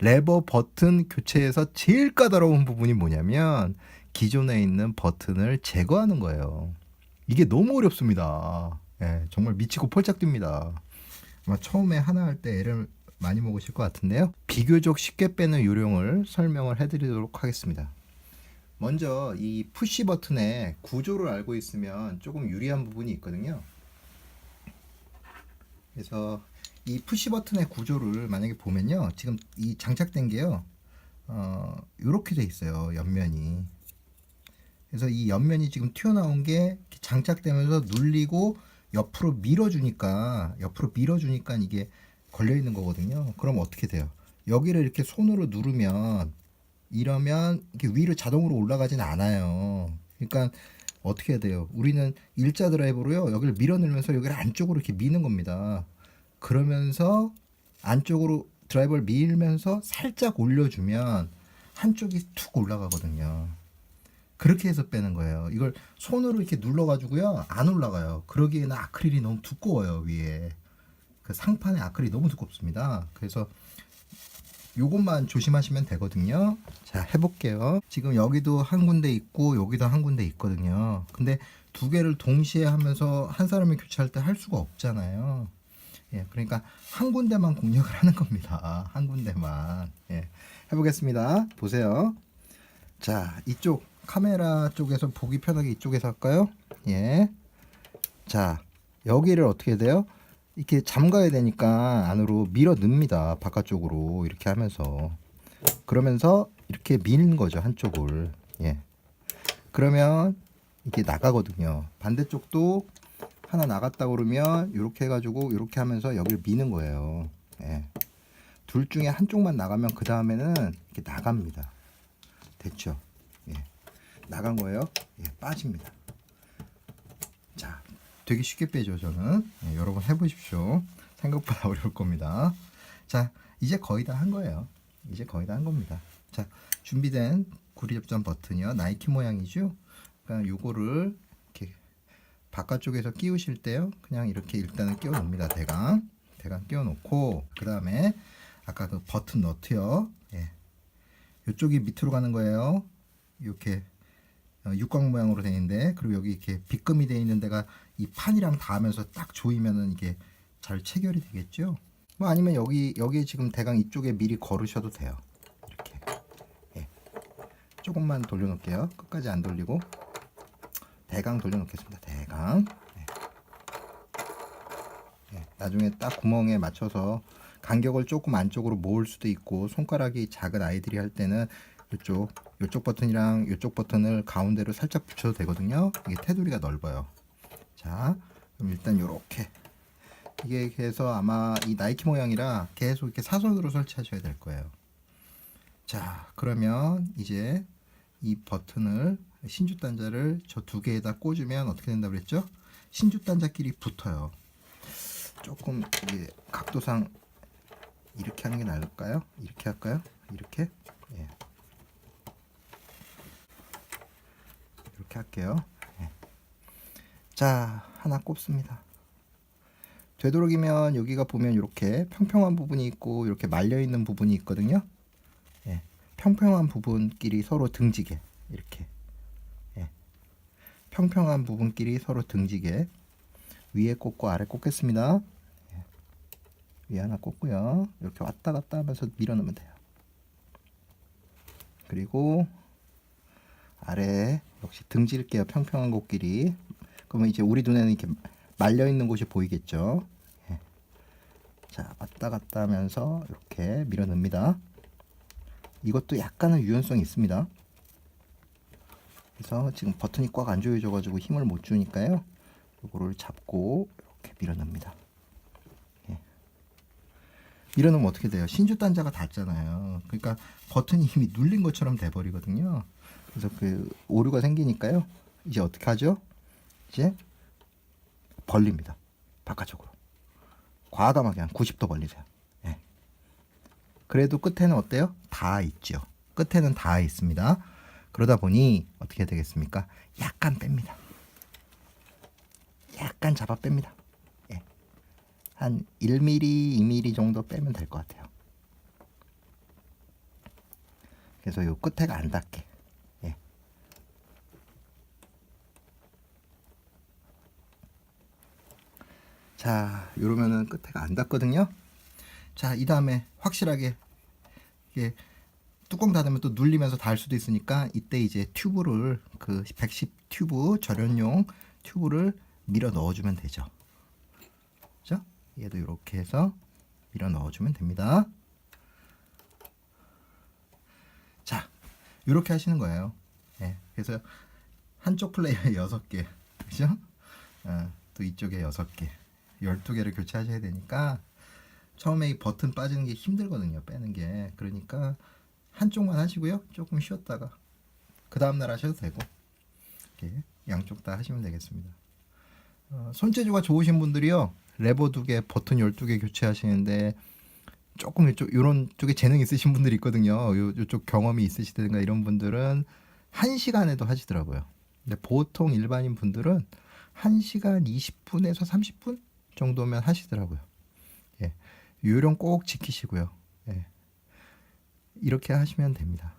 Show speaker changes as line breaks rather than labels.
레버 버튼 교체에서 제일 까다로운 부분이 뭐냐면 기존에 있는 버튼을 제거하는 거예요. 이게 너무 어렵습니다. 예, 정말 미치고 폴짝 뜁니다. 아마 처음에 하나 할 때 애를 많이 먹으실 것 같은데요. 비교적 쉽게 빼는 요령을 설명을 해드리도록 하겠습니다. 먼저 이 푸시 버튼의 구조를 알고 있으면 조금 유리한 부분이 있거든요. 그래서 이 푸시 버튼의 구조를 만약에 보면요. 지금 이 장착된 게요. 어, 요렇게 돼 있어요. 옆면이. 그래서 이 옆면이 지금 튀어나온 게 장착되면서 눌리고 옆으로 밀어주니까 옆으로 밀어주니까 이게 걸려 있는 거거든요. 그럼 어떻게 돼요? 여기를 이렇게 손으로 누르면 이러면 이게 위로 자동으로 올라가진 않아요. 그러니까 어떻게 해야 돼요? 우리는 일자 드라이버로요. 여기를 밀어넣으면서 여기를 안쪽으로 이렇게 미는 겁니다. 그러면서 안쪽으로 드라이버를 밀면서 살짝 올려주면 한쪽이 툭 올라가거든요. 그렇게 해서 빼는 거예요. 이걸 손으로 이렇게 눌러가지고요. 안 올라가요. 그러기에는 아크릴이 너무 두꺼워요, 위에. 그 상판의 아크릴이 너무 두껍습니다. 그래서 요것만 조심하시면 되거든요. 자, 해볼게요. 지금 여기도 한 군데 있고 여기도 한 군데 있거든요. 근데 두 개를 동시에 하면서 한 사람이 교체할 때 할 수가 없잖아요. 예, 그러니까 한 군데만 공략을 하는 겁니다. 한 군데만. 예, 해보겠습니다. 보세요. 자, 이쪽 카메라 쪽에서 보기 편하게 이쪽에서 할까요? 예. 자, 여기를 어떻게 돼요? 이렇게 잠가야 되니까 안으로 밀어 넣습니다. 바깥쪽으로 이렇게 하면서 그러면서 이렇게 미는 거죠 한쪽을. 예. 그러면 이게 나가거든요. 반대쪽도 하나 나갔다 그러면 이렇게 해가지고 이렇게 하면서 여기를 미는 거예요. 예. 둘 중에 한쪽만 나가면 그 다음에는 이렇게 나갑니다. 됐죠? 예. 나간 거예요. 예, 빠집니다. 자, 되게 쉽게 빼죠, 저는. 예, 여러분 해보십시오. 생각보다 어려울 겁니다. 자, 이제 거의 다 한 거예요. 이제 거의 다 한 겁니다. 자, 준비된 구리 접점 버튼이요. 나이키 모양이죠. 그러니까 요거를 이렇게 바깥쪽에서 끼우실 때요. 그냥 이렇게 일단은 끼워 놓습니다. 대강. 대강 끼워 놓고 그 다음에 아까 그 버튼 너트요. 예. 요쪽이 밑으로 가는 거예요. 이렇게 어, 육각 모양으로 되어 있는데 그리고 여기 이렇게 빗금이 되어 있는 데가 이 판이랑 닿으면서 딱 조이면은 이게 잘 체결이 되겠죠. 뭐 아니면 여기 여기 지금 대강 이쪽에 미리 걸으셔도 돼요. 이렇게 예. 조금만 돌려놓을게요. 끝까지 안 돌리고 대강 돌려놓겠습니다. 대강. 예. 예. 나중에 딱 구멍에 맞춰서 간격을 조금 안쪽으로 모을 수도 있고 손가락이 작은 아이들이 할 때는 이쪽 이쪽 버튼이랑 이쪽 버튼을 가운데로 살짝 붙여도 되거든요. 이게 테두리가 넓어요. 자, 그럼 일단 이렇게 이게 그래서 아마 이 나이키 모양이라 계속 이렇게 사선으로 설치하셔야 될 거예요. 자, 그러면 이제 이 버튼을 신주 단자를 저 두 개에다 꽂으면 어떻게 된다고 그랬죠? 신주 단자끼리 붙어요. 조금 이게 각도상 이렇게 하는 게 나을까요? 이렇게 할까요? 이렇게? 예. 이렇게 할게요. 예. 자, 하나 꼽습니다. 되도록이면 여기가 보면 이렇게 평평한 부분이 있고 이렇게 말려 있는 부분이 있거든요. 예. 평평한 부분끼리 서로 등지게 이렇게. 예. 평평한 부분끼리 서로 등지게 위에 꽂고 아래 꽂겠습니다. 예. 위에 하나 꽂고요. 이렇게 왔다 갔다 하면서 밀어넣으면 돼요. 그리고 아래 역시 등질게요. 평평한 곳끼리. 그러면 이제 우리 눈에는 이렇게 말려 있는 곳이 보이겠죠. 예. 자, 왔다 갔다 하면서 이렇게 밀어 넣습니다. 이것도 약간은 유연성이 있습니다. 그래서 지금 버튼이 꽉 안 조여져 가지고 힘을 못 주니까요. 이거를 잡고 이렇게 밀어 넣습니다. 예. 밀어 넣으면 어떻게 돼요? 신주 단자가 닿잖아요. 그러니까 버튼이 이미 눌린 것처럼 돼 버리거든요. 그래서 그 오류가 생기니까요. 이제 어떻게 하죠? 이제 벌립니다. 바깥쪽으로. 과감하게 한 90도 벌리세요. 예. 그래도 끝에는 어때요? 다 있죠. 끝에는 다 있습니다. 그러다 보니 어떻게 되겠습니까? 약간 뺍니다. 약간 잡아 뺍니다. 예. 한 1mm, 2mm 정도 빼면 될 것 같아요. 그래서 요 끝에가 안 닿게. 예. 자, 이러면은 끝에가 안 닿거든요. 자, 이 다음에 확실하게 이게 뚜껑 닫으면 또 눌리면서 닿을 수도 있으니까 이때 이제 튜브를 그 110 튜브 절연용 튜브를 밀어 넣어주면 되죠. 그죠? 얘도 이렇게 해서 밀어 넣어주면 됩니다. 자, 이렇게 하시는 거예요. 예, 그래서 한쪽 플레이어 6개, 그죠? 어, 또 이쪽에 6개, 12개를 교체하셔야 되니까 처음에 이 버튼 빠지는 게 힘들거든요. 빼는 게. 그러니까 한쪽만 하시고요. 조금 쉬었다가 그 다음날 하셔도 되고 이렇게 양쪽 다 하시면 되겠습니다. 어, 손재주가 좋으신 분들이요. 레버 두 개, 버튼 12개 교체하시는데 조금 이쪽 이런 쪽에 재능 있으신 분들이 있거든요. 요, 요쪽 경험이 있으시든가 이런 분들은 한 시간에도 하시더라고요. 근데 보통 일반인 분들은 한 시간 20분에서 30분 정도면 하시더라고요. 예. 요령 꼭 지키시고요. 예. 이렇게 하시면 됩니다.